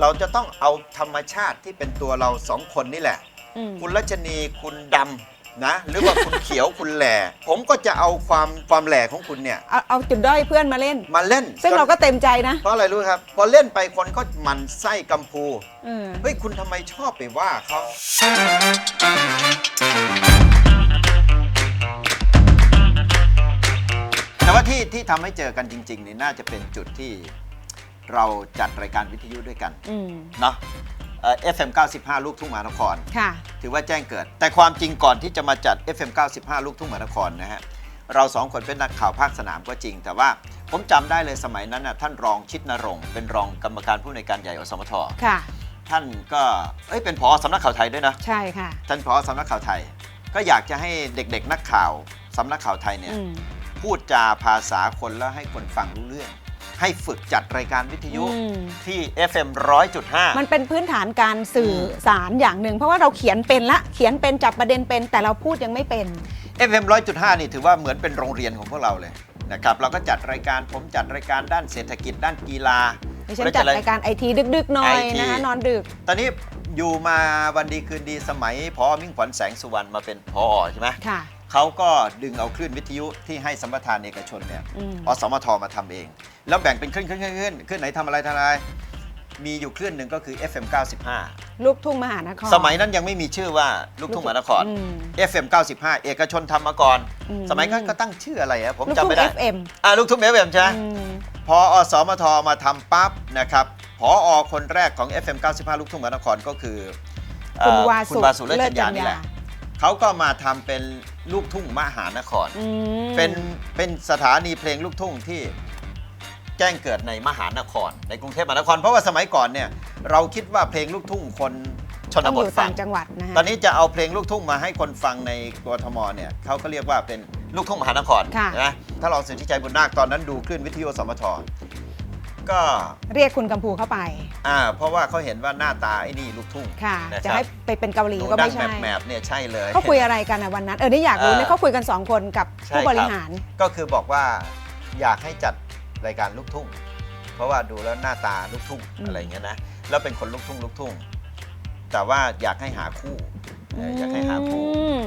เราจะต้องเอาธรรมชาติที่เป็นตัวเราสองคนนี่แหละ อืมคุณรัชนีคุณดำนะ หรือว่าคุณเขียวคุณแหล่ ผมก็จะเอาความความแหล่ของคุณเนี่ย เอาเอาจุดด้อยเพื่อนมาเล่น มาเล่นซึ่งเราก็เต็มใจนะเพราะอะไรรู้ไหมครับ พอเล่นไปคนก็หมันไส้กัมพู เออเฮ้ย คุณทำไมชอบไปว่าเขา แต่ว่าที่ที่ทำให้เจอกันจริง ๆ นี่น่าจะเป็นจุดที่ เราจัดรายการวิทยุด้วยกันอืมเนาะเอ่อ FM 95 ลูกทุ่งมหานคร ค่ะ ถือว่าแจ้งเกิด แต่ความจริงก่อนที่จะมาจัด FM 95 ลูกทุ่งมหานครนะฮะ เราสองคนเป็นนักข่าวภาคสนามก็จริง แต่ว่าผมจำได้เลยสมัยนั้นนะท่านรองชิดนรงค์เป็นรองกรรมการผู้ในวยการใหญ่อสมท ค่ะ ท่านก็เอ้ยเป็นผอสำนักข่าวไทยด้วยนะ ใช่ค่ะ ท่านผอสำนักข่าวไทย ก็อยากจะให้เด็กๆ นักข่าวสำนักข่าวไทยเนี่ยอืม พูดจาภาษาคนแล้วให้คนฟังรู้เรื่อง ให้ฝึกจัดรายการวิทยุอืม ที่ FM 100.5 มันเป็นพื้นฐานการสื่อสารอย่างหนึ่ง เพราะว่าเราเขียนเป็นละเขียนเป็นจับประเด็นเป็น แต่เราพูดยังไม่เป็น FM 100.5 นี่ถือว่าเหมือนเป็นโรงเรียนของพวกเราเลยนะครับเราก็จัดรายการผมจัดรายการด้านเศรษฐกิจด้านกีฬาดิฉันจัดรายการไอทีดึกๆหน่อย IT นะคะนอนดึก ตอนนี้อยู่มาวันดีคืนดีสมัยพอมิ่งขวัญแสงสุวรรณมาเป็นพอใช่ไหมค่ะ เขาก็ดึงเอาคลื่นวิทยุที่ให้สัมปทานเอกชนเนี่ยอืม อสมทมาทำเอง แล้วแบ่งเป็นคลื่นคลื่นคลื่นคลื่นคลื่นไหนทำอะไรทำอะไร มีอยู่คลื่นหนึ่งก็คือ FM 95 ลูกทุ่งมหานคร สมัยนั้นยังไม่มีชื่อว่าลูกทุ่งมหานคร อืม FM 95 เอกชนทำมาก่อน อืม สมัยนั้นก็ตั้งชื่ออะไรอะผมลูกจำทุ่งไม่ได้ FM อ่าลูกทุ่ง FM ใช่ไหม อืม พออสมทมาทำปั๊บนะครับพออคนแรกของ FM 95 ลูกทุ่งมหานครก็คือเอ่คุณอวาคุสุณวาสุเลิศจัญญาญนี่แหละเขาก็มาทำเป็น ลูกทุ่งมหานคร อืมเป็นเป็นสถานีเพลงลูกทุ่งที่แจ้งเกิดในมหานคร ในกรุงเทพมหานคร เพราะว่าสมัยก่อนเนี่ยเราคิดว่าเพลงลูกทุ่งคนชต้อนงบอทยู่ฟัต่าง งจังหวัดนะฮะ ตอนนี้จะเอาเพลงลูกทุ่งมาให้คนฟังในกทมเนี่ยเขาก็เรียกว่าเป็นลูกทุ่งมหานครค่ะ นะถ้าลองสิทธิชัยบุญนาคตอนนั้นดูคลื่นวิทยุสมท ก็เรียกคุณกัมพูเข้าไปอ่าเพราะว่าเขาเห็นว่าหน้าตาไอ้นี่ลูกทุ่งค่ะนะครับจะให้ไปเป็นเกาหลีดูก็ดัไม่งใช่แมบๆเนี่ยใช่เลย เขาคุยอะไรกันอะวันนั้น เออนี่อยากรู้เออเนี่ยเขาคุยกันสองคนกับใช่ผู้บริหารก็คือบอกว่าอยากให้จัดรายการลูกทุ่ง เพราะว่าดูแล้วหน้าตาลูกทุ่งอืมอะไรอย่างเงี้ยนะแล้วเป็นคนลูกทุ่งลูกทุ่ง แต่ว่าอยากให้หาคู่เอออยากให้หาคู่ อืม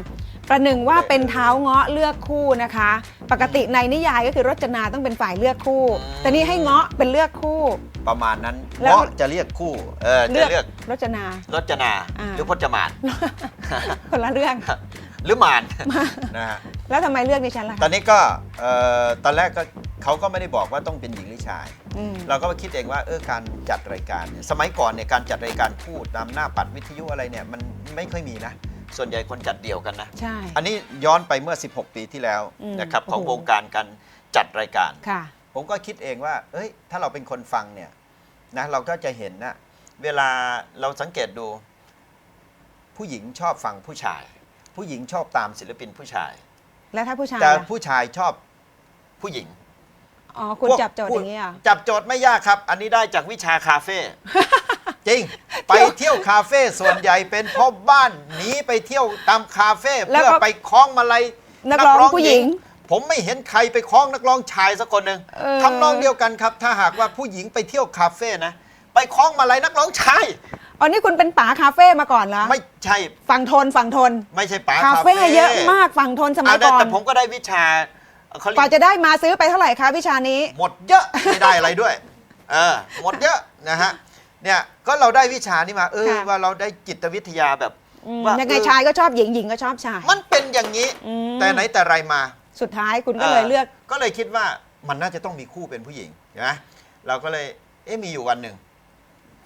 ประหนึ่งว่าเป็นเท้าเงาะเลือกคู่นะคะ ปกติในนิยายก็คือรจนาต้องเป็นฝ่ายเลือกคู่อืมแต่นี่ให้เงาะเป็นเลือกคู่ ประมาณนั้นแล้วเพราะจะเรียกคู่ เออจะเลือกรจนา รจนา อ่า หรือพจมาน คนละเรื่อง หรือมานนะฮะ แล้วทำไมเลือกดิฉันล่ะตอนนี้ก็เอ่อตอนแรกก็เขาก็ไม่ได้บอกว่าต้องเป็นหญิงหรือชาย อืม เราก็มาคิดเองว่าเออการจัดรายการเนี่ยสมัยก่อนเนี่ยการจัดรายการพูดตามหน้าปัดวิทยุอะไรเนี่ยมันไม่ค่อยมีนะ ส่วนใหญ่คนจัดเดี่ยวกันนะ ใช่ อันนี้ย้อนไปเมื่อ 16 ปีที่แล้วอืมนะครับของโอ้โห วงการการจัดรายการ ค่ะ ผมก็คิดเองว่าเอ้ย ถ้าเราเป็นคนฟังเนี่ยนะเราก็จะเห็นนะเวลาเราสังเกตดู ผู้หญิงชอบฟังผู้ชาย ผู้หญิงชอบตามศิลปินผู้ชาย แล้วถ้าผู้ชายแต่ล่ะผู้ชายชอบผู้หญิง อ๋อคุณพวกจับโจทย์อย่างนี้เหรอะ จับโจทย์ไม่ยากครับ อันนี้ได้จากวิชาคาเฟ่ จริง ไปเที่ยวคาเฟ่ส่วนใหญ่เป็นพ่อบ้านหนีไปเที่ยวตามคาเฟ่แล้วเพื่อก็ไปคล้องมาลัยนักร้องผู้หญิง ผมไม่เห็นใครไปคล้องนักร้องชายสักคนหนึ่งเออ ทำนองเดียวกันครับ ถ้าหากว่าผู้หญิงไปเที่ยวคาเฟ่นะไปคล้องมาลัยนักร้องชายอ๋อนี่คุณเป็นป๋าคาเฟ่มาก่อนเหรอไม่ใช่ฝั่งทนฝั่งทน ไม่ใช่ป๋าคาคาเฟ่เยอะมากฝั่งทนสมัยอะแต่ก่อน แต่ผมก็ได้วิชาเขากเรีว่ายกจะได้มาซื้อไปเท่าไหร่คะวิชานี้ หมดเยอะ ไม่ได้อะไรด้วย เออ หมดเยอะนะฮะ เนี่ยก็เราได้วิชานี้มา เออค่ะ ว่าเราได้จิตวิทยาแบบ อืมว่ายังไงเออ ชายก็ชอบหญิงหญิงก็ชอบชายมันเป็นอย่างนี้ อืมแต่ไหนแต่ไรมาสุดท้ายคุณก็เลยเลือก ก็เลยคิดว่ามันน่าจะต้องมีคู่เป็นผู้หญิงใช่ไหมเราก็เลยเอ๊ะมีอยู่วันหนึ่ง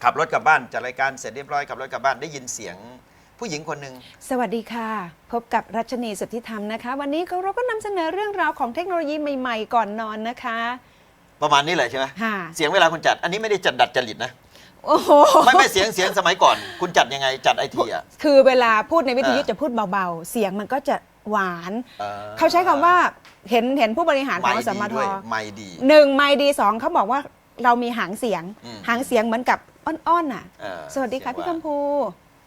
ขับรถกลับบ้านจัดรายการเสร็จเรียบร้อยขับรถกลับบ้านได้ยินเสียงผู้หญิงคนหนึ่ง สวัสดีค่ะ พบกับรัชนีสุทธิธรรมนะคะ วันนี้เราก็นำเสนอเรื่องราวของเทคโนโลยีใหม่ ๆ ก่อนนอนนะคะประมาณนี้เลยใช่ไหม ค่ะ เสียงเวลาคุณจัด อันนี้ไม่ได้จัดดัดจริตนะ โอ้โห ไม่ไม่เสียงเสียงสมัยก่อน คุณจัดยังไงจัดไอทีอะ คือเวลาพูดในวิทยุเออ จะพูดเบาๆ เสียงมันก็จะหวานออเขาใช้คำว่าเห็นเห็นผู้บริหารของไม่สดีมทด้วยไม่ดี หนึ่งไม่ดีสองเขาบอกว่าเรามีหางเสียง อืมหางเสียงเหมือนกับอ้อนๆน่ะ เออสวัสดีค่ะเสีพี่ยงหวาน คำพู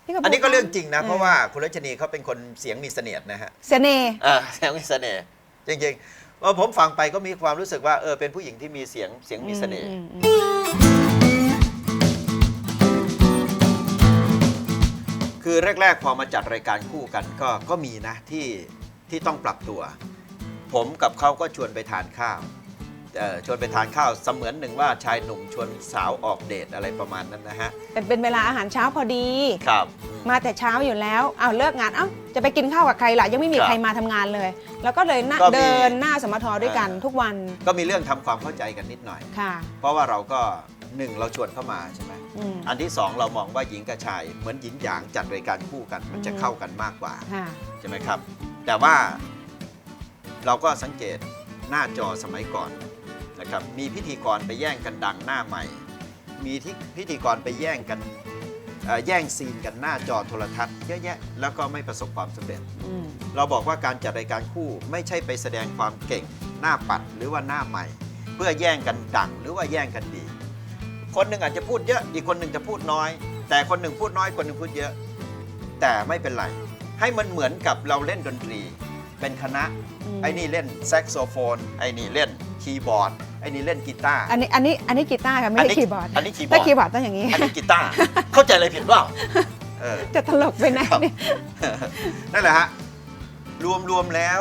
พี่คำพูอันนี้ก็เรื่องจริงนะออเพราะว่าคุณรัชนีเขาเป็นคนเสียงมีเสน่ห์นะฮะ เสน่ห์ เออเสียงมีเสน่ห์จริงๆว่าผมฟังไปก็มีความรู้สึกว่าเออเป็นผู้หญิงที่มีเสียงเสียงมีเสน่ห์ อืมอืม คือแรก ๆ พอมาจัดรายการคู่กันก็ก็มีนะที่ที่ต้องปรับตัว ผมกับเขาก็ชวนไปทานข้าวเอ่อชวนไปทานข้าวเสมือนหนึ่งว่าชายหนุ่มชวนสาวออกเดทอะไรประมาณนั้นนะฮะเป็นเป็นเวลาอาหารเช้าพอดี ครับ มาแต่เช้าอยู่แล้วอ้าวเลิกงานเอ้าจะไปกินข้าวกับใครล่ะยังไม่มีครับใครมาทำงานเลย แล้วก็เลยนั่งก็มีเดินหน้าสมทด้วยกันอ่า ทุกวันก็มีเรื่องทำความเข้าใจกันนิดหน่อย ค่ะ เพราะว่าเราก็ หนึ่งเราชวนเข้ามาใช่ไหมอืมอันที่สองเรามองว่าหญิงกับชาย เหมือนหญิงหยางจัดรายการคู่กัน มันจะอืมเข้ากันมากกว่า ค่ะ ใช่ไหมครับ แต่ว่าเราก็สังเกตหน้าจอสมัยก่อนนะครับ มีพิธีกรไปแย่งกันดังหน้าใหม่ มีที่พิธีกรไปแย่งกันเอ่อแย่งซีนกันหน้าจอโทรทัศน์เยอะแยะแล้วก็ไม่ประสบความสำเร็จ อืม เราบอกว่าการจัดรายการคู่ไม่ใช่ไปแสดงความเก่ง หน้าปัดหรือว่าหน้าใหม่ เพื่อแย่งกันดังหรือว่าแย่งกันดี คนหนึ่งอาจจะพูดเยอะ อีกคนหนึ่งจะพูดน้อย แต่คนหนึ่งพูดน้อยคนหนึ่งพูดเยอะ แต่ไม่เป็นไร ให้มันเหมือนกับเราเล่นดนตรี เป็นคณะมไอ้นี่เล่นแซกโซโฟน ไอ้นี่เล่นคีย์บอร์ด ไอ้นี่เล่นกีตาร์ อันนี้อันนี้อันนี้กีตาร์ค่ะไม่อันใช่นี้คีย์บอร์ดอันนี้คีย์บอถ้าร์ดคีย์บอร์ดต้องอย่างนี้ อันนี้กีตาร์ เข้าใจอะไรผิดเปล่าเออจะตลกไปไหนครับเนี่ยนั่นแหละฮะ รวมๆแล้ว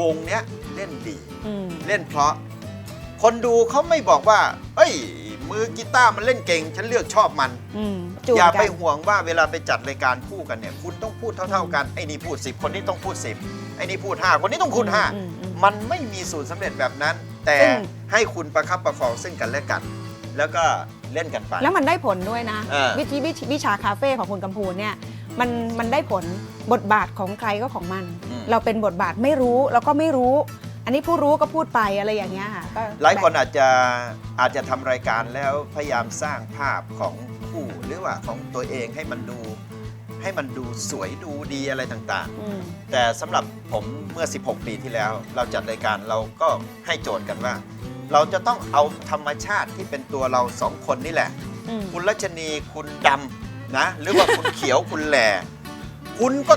วงเนี้ยเล่นดีอืมเล่นเพราะ คนดูเขาไม่บอกว่า เอ้ย มือกีตาร์มันเล่นเก่ง ฉันเลือกชอบมัน อืมจูนอย่ากัไปนห่วงว่าเวลาไปจัดรายการคู่กันเนี่ย คุณต้องพูดเท่า ๆกันไอ้นี่พูด 10 คนนี้ต้องพูด 10ไอ้นี่พูด 5 คนนี้ต้องพูดอืมอืมอืม5 มันไม่มีสูตรสำเร็จแบบนั้น แต่ซึ่ง ให้คุณประคับประคองซึ่งกันและกัน แล้วก็เล่นกันไป แล้วมันได้ผลด้วยนะ เออ วิธีวิธีวิชาคาเฟ่ของคุณกำพูนเนี่ยมันมันได้ผลบทบาทของใครก็ของมัน อืม เราเป็นบทบาทไม่รู้แล้วก็ไม่รู้ อันนี้ผู้รู้ก็พูดไปอะไรอย่างเงี้ยค่ะก็หลายคนอาจจะอาจจะทำรายการแล้วพยายามสร้างภาพของคู่หรือว่าของตัวเองให้มันดู ให้มันดูสวยดูดีอะไรต่างๆอืมแต่สำหรับผมเมื่อ 16 ปีที่แล้ว เราจัดรายการเราก็ให้โจทย์กันว่า เราจะต้องเอาธรรมชาติที่เป็นตัวเราสองคนนี่แหละ อืม คุณรัชนีคุณดำนะ หรือว่าคุณเขียวคุณแหล่คุณก็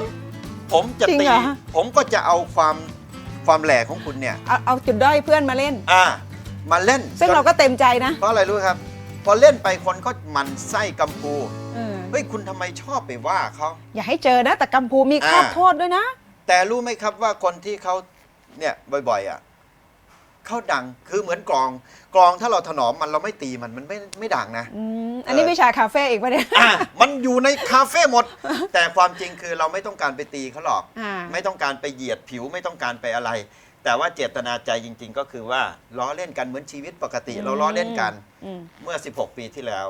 ผมจะจริงตีเหรอ ผมก็จะเอาความ ความแหล่ของคุณเนี่ยเอาเอาจุดด้อยเพื่อนมาเล่น อ่ามาเล่นซึ่งเราก็เต็มใจนะเพราะอะไรรู้ครับ พอเล่นไปคนก็หมันไส้กัมพูเออเฮ้ยคุณทำไมชอบไปว่าเขา อย่าให้เจอนะ แต่กัมพูมีข้ออ่าโทษด้วยนะ แต่รู้ไหมครับว่าคนที่เขาเนี่ยบ่อยๆอะ เขาดังคือเหมือนกลองกลองถ้าเราถนอมมันเราไม่ตีมันมันไม่ไม่ดังนะ อืมอันนี้เออ วิชาคาเฟ่อีกปะเนี่ย อะมันอยู่ในคาเฟ่หมด แต่ความจริงคือเราไม่ต้องการไปตีเขาหรอก อ่า ไม่ต้องการไปเหยียดผิวไม่ต้องการไปอะไร แต่ว่าเจตนาใจจริง ๆ ก็คือว่าล้อเล่นกันเหมือนชีวิตปกติ เราล้อเล่นกัน อืม เมื่อ 16 ปีที่แล้ว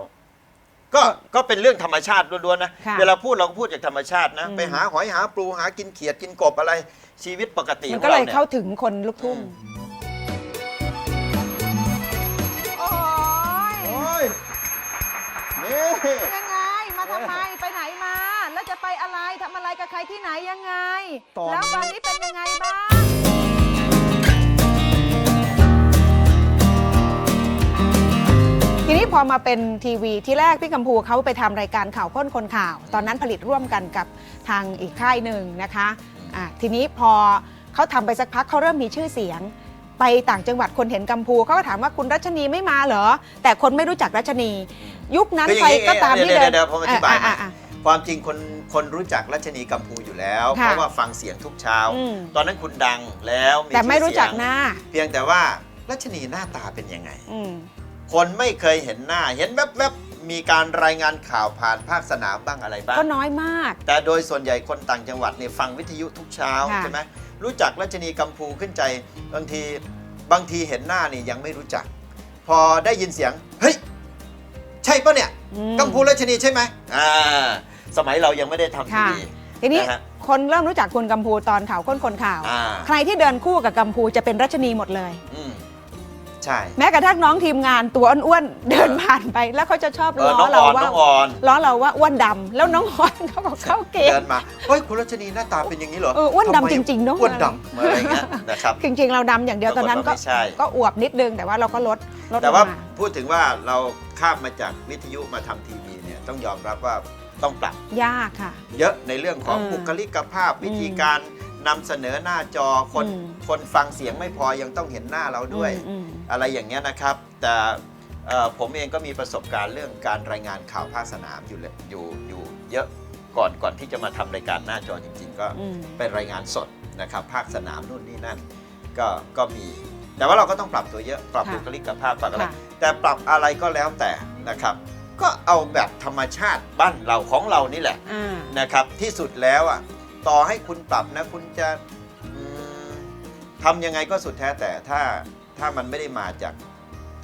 ก็ก็เป็นเรื่องธรรมชาติล้วนๆนะ ค่ะเวลาพูดเราก็พูดจากธรรมชาตินะ อืม ไปหาหอยหาปลูหากินเขียดกินกบอะไรชีวิตปกติมันของก็เลเรายเนี่ยเข้าถึงคนลูกทุ่งโอะไรทำอะไรกับใครที่ไหนยังไง ตอน แล้วตอนนี้เป็นยังไงบ้างทีนี้พอมาเป็นทีวีที่แรกพี่กัมพูเขาไปทำรายการข่าวพ้นคนข่าว ตอนนั้นผลิตร่วมกันกับทางอีกค่ายหนึ่งนะคะอะทีนี้พอเขาทำไปสักพักเขาเริ่มมีชื่อเสียง ไปต่างจังหวัดคนเห็นกัมพูเขาก็ถามว่าคุณรัชนีไม่มาเหรอ แต่คนไม่รู้จักรัชนี ยุคนั้นคืออใครย่างนี้ก็ตามที่เดี๋ยวเดินเดี๋ยวผมอธิบายอะมาอะอะ ความจริงคนคนรู้จักรัชนีกัมพูอยู่แล้ว ค่ะเพราะว่าฟังเสียงทุกเช้า อืม ตอนนั้นคุณดังแล้วมีแต่ไม่รู้จักชื่อหเสียงน้า เพียงแต่ว่ารัชนีหน้าตาเป็นยังไง อืม คนไม่เคยเห็นหน้า เห็นแวบๆ มีการรายงานข่าวผ่านภาคสนามบ้างอะไรบ้าง ก็น้อยมาก แต่โดยส่วนใหญ่คนต่างจังหวัดเนี่ยฟังวิทยุทุกเช้าค่ะ ใช่ไหมรู้จักรัชนีกัมพูขึ้นใจบางทีบางทีเห็นหน้านี่ยังไม่รู้จัก พอได้ยินเสียง เฮ้ย ใช่ปะเนี่ย อืมกัมพูรัชนีใช่ไหมอ่า สมัยเรายังไม่ได้ทำทีค่ะ วี ทีนี้นะฮะคนเริ่มรู้จักคุณกัมพูตอนข่าวค้นคนข่าว อ่า ใครที่เดินคู่กับกัมพูจะเป็นรัชนีหมดเลย อืมใช่แม้กระทั่งน้องทีมงานตัวอ้วนๆเดินผ่านไป แล้วเขาจะชอบเอล้ออน้องอเราอนว่าน้องออนล้อเราว่าอ้วนดำแล้วน้องออนเขาก็เข้าเกเดิมนมาเฮ้ยคุณรัชนีหน้าตาเป็นอย่างนี้เหรอเอออ้วนดำทำไมจริงๆเนอะ อ้วนดำอะไรอย่างเงี้ยนะครับ จริงๆเราดำอย่างเดียวตอนนั้นก็ปรากฏว่าไม่ใช่ ก็อวบนิดนึงแต่ว่าเราก็ลดลดแต่ลงว่ามา พูดถึงว่าเราข้ามมาจากวิทยุมาทำทีวีเนี่ยต้องยอมรับว่า ต้องปรับ ยากค่ะ เยอะในเรื่องของเออบุคลิกภาพวิธีการนำเสนอหน้าจอคนอืม คนฟังเสียงไม่พอยังต้องเห็นหน้าเราด้วย อืม อะไรอย่างเงี้ยนะครับ แต่เอ่อผมเองก็มีประสบการณ์เรื่องการรายงานข่าวภาคสนามอยู่เลยอยู่อยู่เยอะก่อนก่อนที่จะมาทำรายการหน้าจอจริง ๆ ก็อืม เป็นรายงานสดนะครับ ภาคสนามนู่นนี่นั่นก็ก็มี แต่ว่าเราก็ต้องปรับตัวเยอะปรับค่ะบุคลิกภาพปรับอะไร ค่ะ แต่ปรับอะไรก็แล้วแต่นะครับ ก็เอาแบบธรรมชาติบ้านเราของเรานี่แหละอ่านะครับ ที่สุดแล้วอะต่อให้คุณปรับนะ คุณจะอืมทำยังไงก็สุดแท้แต่ถ้าถ้ามันไม่ได้มาจาก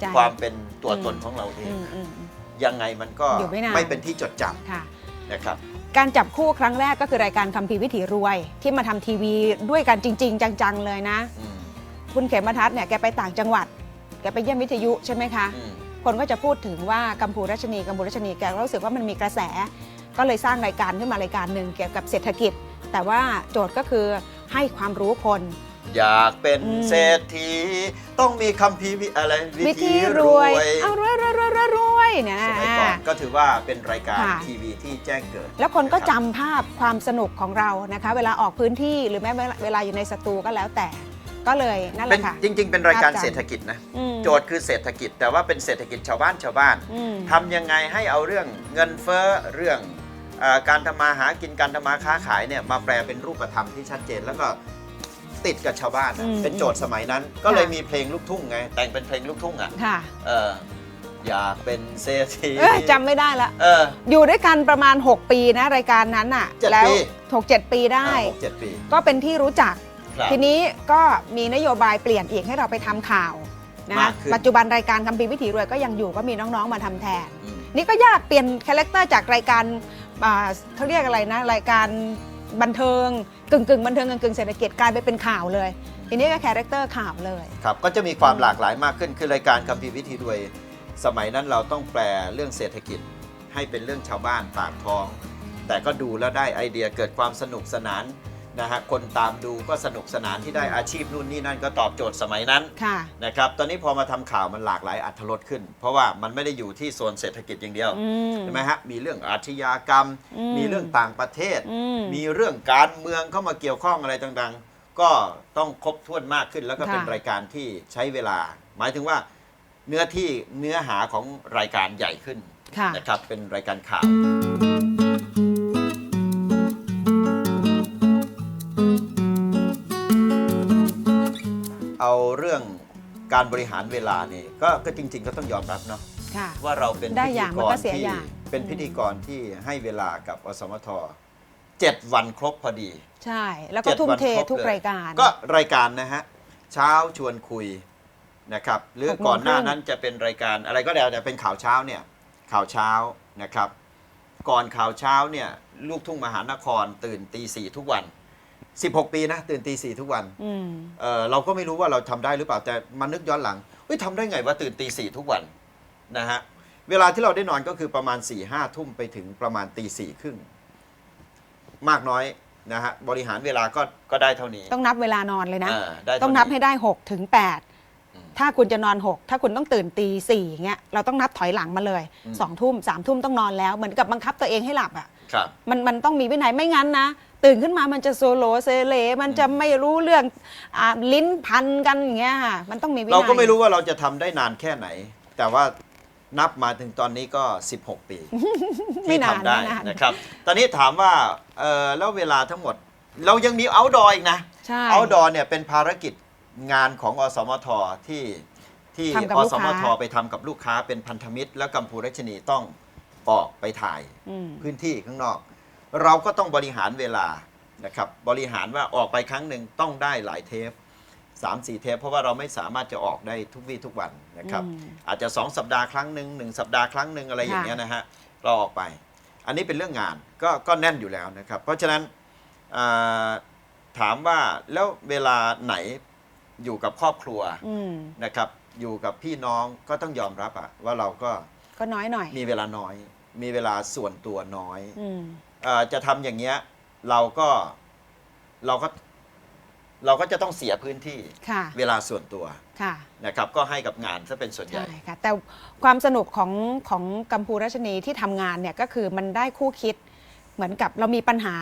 ใจ ความเป็นตัวตนอืม ของเราเอง อืมอืมอืม ยังไงมันก็อยู่ไม่นานไม่เป็นที่จดจค่ะำนะครับ การจับคู่ครั้งแรกก็คือรายการคำพีร์วิถีรวย ที่มาทำทีวีด้วยกันจริง ๆ จังๆเลยนะ อืมคุณเขมทัศน์เนี่ยแกไปต่างจังหวัด แกไปเยี่ยมวิทยุใช่ไหมคะ อืม คนก็จะพูดถึงว่ากัมพูรัชนีกัมพูรัชนีแกก็รู้สึกว่ามันมีกระแส ก็เลยสร้างรายการขึ้นมารายการหนึ่งเกี่ยวกับเศรษฐกิจ แต่ว่าโจทย์ก็คือให้ความรู้คน อยากเป็นอืมเศรษฐีต้องมีคำพีร์วิอะไรวิธีรวยเอารวยรวยรวยรวยรวยเนี่ยสนะ มัยก่อนก็ถือว่าเป็นรายการค่ะ ทีวีที่แจ้งเกิดแล้วคนก็ะรับจำภาพความสนุกของเรานะคะ เวลาออกพื้นที่หรือแม้เวลาอยู่ในสตูก็แล้วแต่ ก็เลยนั่นแหเป็นละค่ะ จริง ๆ เป็นรายการภาพจำ เศรษฐกิจนะ อืม โจทย์คือเศรษฐกิจ แต่ว่าเป็นเศรษฐกิจชาวบ้านชาวบ้านอืม ทำยังไงให้เอาเรื่องเงินเฟ้อเรื่องเออการทำมาหากินการทำมาค้าขายเนี่ยมาแปลเป็นรูปธรรมที่ชัดเจนแล้วก็ติดกับชาวบ้านอะอืมเป็นโจทย์สมัยนั้น ก็เลยค่ะ มีเพลงลูกทุ่งไง แต่งเป็นเพลงลูกทุ่งอะค่ะเอออยากเป็นเศรษฐีเอ้ยจำไม่ได้ละ เออ อยู่ด้วยกันประมาณ 6 ปีนะรายการนั้นน่ะ เจ็ดแล้วปี ถกเจ็ดปีได้หกเจ็ดปี ก็เป็นที่รู้จัก ครับทีนี้ก็มีนโยบายเปลี่ยนอีกให้เราไปทำข่าวนะมากขึ้น ปัจจุบันรายการคำพีร์วิถีรวยก็ยังอยู่ก็มีน้องๆมาทำแทน อืม นี่ก็ยากเปลี่ยนคาแรคเตอร์จากรายการอ่าเขาเรียกอะไรนะ รายการบันเทิงกึ่งกึ่งๆบันเทิงกึ่งกึ่งๆเศรษฐกิจกลายไปเป็นข่าวเลย ทีนี้ก็คาแรคเตอร์ข่าวเลย ครับก็จะมีความหลากหลายมากขึ้นคือรายการคัมภีร์วิธีรวย สมัยนั้นเราต้องแปลเรื่องเศรษฐกิจให้เป็นเรื่องชาวบ้านปากท้อง แต่ก็ดูแล้วได้ไอเดียเกิดความสนุกสนาน นะฮะคนตามดูก็สนุกสนานที่ได้อาชีพนู่นนี่นั่นก็ตอบโจทย์สมัยนั้นค่ะ นะครับตอนนี้พอมาทำข่าวมันหลากหลายอัธรสขึ้น เพราะว่ามันไม่ได้อยู่ที่โซนเศรษฐกิจอย่างเดียวอืม ใช่ไหมฮะมีเรื่องอาชญากรรม อืม มีเรื่องต่างประเทศ อืม มีเรื่องการเมืองเข้ามาเกี่ยวข้องอะไรต่างๆ ก็ต้องครบถ้วนมากขึ้น แล้วก็เป็นค่ะ รายการที่ใช้เวลา หมายถึงว่าเนื้อที่เนื้อหาของรายการใหญ่ขึ้นค่ะ นะครับเป็นรายการข่าว การบริหารเวลานี่ก็ก็จริง ๆ ก็ต้องยอมรับเนาะค่ะ ว่าเราเป็นได้พิอธีย่างกมันรก็เสียที่อย่าง เป็นอืมพิธีกรที่ให้เวลากับอสมทเจ็ดวันครบพอดี ใช่ แล้วก็เจ็ดทุ่มวันเทครบทุกเลยรายการ ก็รายการนะฮะเช้าชวนคุยนะครับหรือหกโมงก่อนหน้าครึ่ง นั้นจะเป็นรายการอะไรก็แล้วแต่เป็นข่าวเช้าเนี่ยข่าวเช้านะครับ ก่อนข่าวเช้าเนี่ยลูกทุ่งมหานครตื่นตีสี่ทุกวัน 16 ปีนะตื่นตีสี่ทุกวันอืม เออเราก็ไม่รู้ว่าเราทำได้หรือเปล่าแต่มานึกย้อนหลังเฮ้ยทำได้ไงว่าตื่นตีสี่ทุกวันนะฮะเวลาที่เราได้นอนก็คือประมาณ4ี่ห้าทุ่มไปถึงประมาณตีสี่ครึ่งมากน้อยนะฮะบริหารเวลาก็ก็ได้เท่านี้ ต้องนับเวลานอนเลยนะ อ่าได้เท่าต้องนับให้ได้6ถึงอืม8 ถ้าคุณจะนอน 6 ถ้าคุณต้องตื่นตีสี่เงี้ยเราต้องนับถอยหลังมาเลยอืม สองทุ่มสามทุ่มต้องนอนแล้วเหมือนกับบังคับตัวเองให้หลับอะ ครับ มันมันต้องมีวินัยไม่งั้นนะ ตื่นขึ้นมามันจะโซโลเซเลมันจะไม่รู้เรื่องอาลิ้นพันกันอย่างเงี้ยค่ะมันต้องมีวินัยเราก็ไม่รู้ว่าเราจะทำได้นานแค่ไหน แต่ว่านับมาถึงตอนนี้ก็ 16 ปีไม่ที่นานทำได้ไม่นานนะครับ ตอนนี้ถามว่าเออแล้วเวลาทั้งหมด เรายังมี outdoor อีกนะ ใช่ outdoor เนี่ยเป็นภารกิจ งานของอสมทที่ที่ทำกับอลูกสค้ามทไปทำกับลูกค้าเป็นพันธมิตร แล้วกัมพูรัชนีต้องออกไปถ่าย อืม พื้นที่ข้างนอก เราก็ต้องบริหารเวลานะครับบริหารว่าออกไปครั้งหนึ่งต้องได้หลายเทป3ามสี่เทป เพราะว่าเราไม่สามารถจะออกได้ทุกวี่ทุกวันนะครับอืมอาจจะ 2 สัปดาห์ครั้งหนึ่งหนึ่งสัปดาห์ครั้งหนึ่งอะไรอย่างเงี้ยนะฮะเราออกไป อันนี้เป็นเรื่องงานก็ก็แน่นอยู่แล้วนะครับ เพราะฉะนั้นอ่าถามว่าแล้วเวลาไหน อยู่กับครอบครัวอืมนะครับ อยู่กับพี่น้องก็ต้องยอมรับอะว่าเราก็ก็น้อยหน่อยมีเวลาน้อย มีเวลาส่วนตัวน้อยอืมเอ่อจะทำอย่างเงี้ยเราก็เราก็เราก็จะต้องเสียพื้นที่ค่ะเวลาส่วนตัวค่ะนะครับ ก็ให้กับงานซะเป็นส่วนใหใช่ญ่ค่ะ แต่ความสนุกของของกัมพูรัชนีที่ทำงานเนี่ยก็คือมันได้คู่คิด เหมือนกับเรามีปัญหา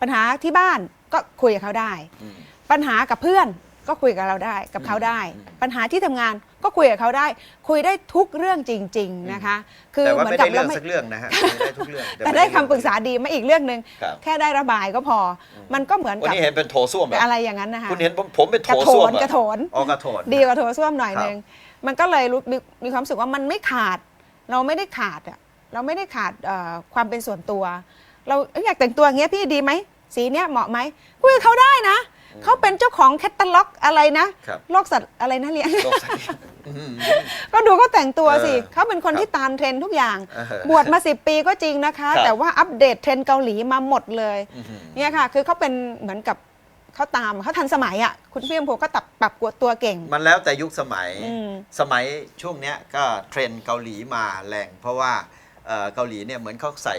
ปัญหาที่บ้านก็คุยกับเขาได้ อืม ปัญหากับเพื่อน ก็คุยกับเราได้กับเขาได้อืมปัญหาที่ทำงานก็คุยกับเขาได้ คุยได้ทุกเรื่องจริง ๆนะคะ คือแต่ว่าเหมือนไม่กัได้บเรื่เราองไม่ สักเรื่องนะฮะไม่ได้ทุกเรื่องแต่ได้คำปรึกษาดีไม่อีกเรื่องหนึ่งครับ แค่ได้ระบายก็พออมันก็เหมือนวันกับนี้เห็นเป็นโถส้วมแบบอะไรอย่างนั้นนะคะคุณเห็นผมผมเป็นกโถระโถส้วมนอะกระโถน อ๋อกระโถน ดีกว่าโถส้วมหน่อยครับนึง มันก็เลยรู้มีมีความรู้สึกว่ามันไม่ขาด เราไม่ได้ขาดอะเราไม่ได้ขาดเอ่อความเป็นส่วนตัว เราเอ้ยอยากแต่งตัวอย่างเงี้ยพี่ดีไหม สีเนี้ยเหมาะไหมคุยกับเขาได้นะ เขาเป็นเจ้าของแคตตาล็อกอะไรนะครับ โลกสัตว์อะไรนะเรียน โลกสัตว์อืม ก็ดูเขาแต่งตัวสิเออเขาเป็นคนครับที่ตามเทรนด์ทุกอย่าง เออบวชมาสิปีก็จริงนะคะ ครับ แต่ว่าอัปเดตเทรนด์เกาหลีมาหมดเลยอื้อหือ เนี่ยค่ะ คือเขาเป็นเหมือนกับเขาตามเขาทันสมัยอะคุณพี่อมพูก็ตับปรับกวดตัวเก่ง มันแล้วแต่ยุคสมัย อืมสมัยช่วงเนี้ยก็เทรนด์เกาหลีมาแรง เพราะว่าเอ่อเกาหลีเนี่ยเหมือนเขาใส่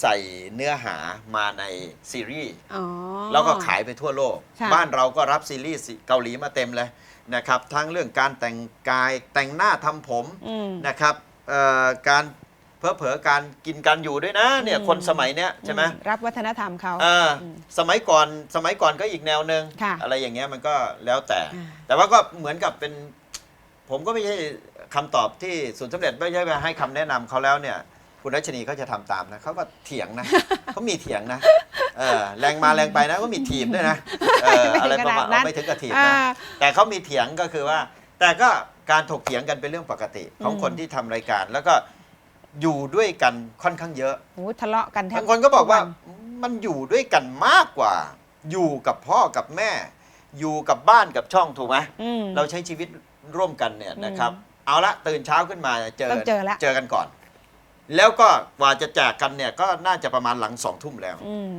ใส่เนื้อหามาในซีรีส์อ๋อ แล้วก็ขายไปทั่วโลก ค่ะ บ้านเราก็รับซีรีส์เกาหลีมาเต็มเลยนะครับทั้งเรื่องการแต่งกายแต่งหน้าทำผม อืม นะครับเอ่อการเพอเผลอๆการกินการอยู่ด้วยนะเนี่ยอืม คนสมัยเนี้ยใช่ไหมอืรับวัฒนธรรมเขาอ่าอืมสมัยก่อนสมัยก่อนก็อีกแนวหนึ่งค่ะอะไรอย่างเงี้ยมันก็แล้วแต่ อ่า แต่ว่าก็เหมือนกับเป็น ผมก็ไม่ใช่คำตอบที่ศูนย์สำเร็จไม่ใช่ไปให้คำแนะนำเขาแล้วเนี่ย คุณรัชนีเขาจะทำตามนะเขาก็เถียงนะ เขามีเถียงนะเออแรงมาแรงไปนะก็มีทีมด้วยนะเออไม่อะไรถึงประมาณขนาดนั้นเอาไม่ถึงกับทีมอ่านะแต่เขามีเถียงก็คือว่า แต่ก็การถกเถียงกันเป็นเรื่องปกติ ของอืมคนที่ทำรายการ แล้วก็อยู่ด้วยกันค่อนข้างเยอะโอ้ทะเลาะกันแทบบางคนก็บอกว่าทุนมันอยู่ด้วยกันมากกว่า อยู่กับพ่อกับแม่ อยู่กับบ้านกับช่องถูกไหมอืมเราใช้ชีวิตร่วมกันเนี่ยอืมนะครับ เอาละตื่นเช้าขึ้นมาเจอต้องเจอละเจอกันก่อน แล้วก็กว่าจะแจกกันเนี่ยก็น่าจะประมาณหลังสองทุ่มแล้วอืม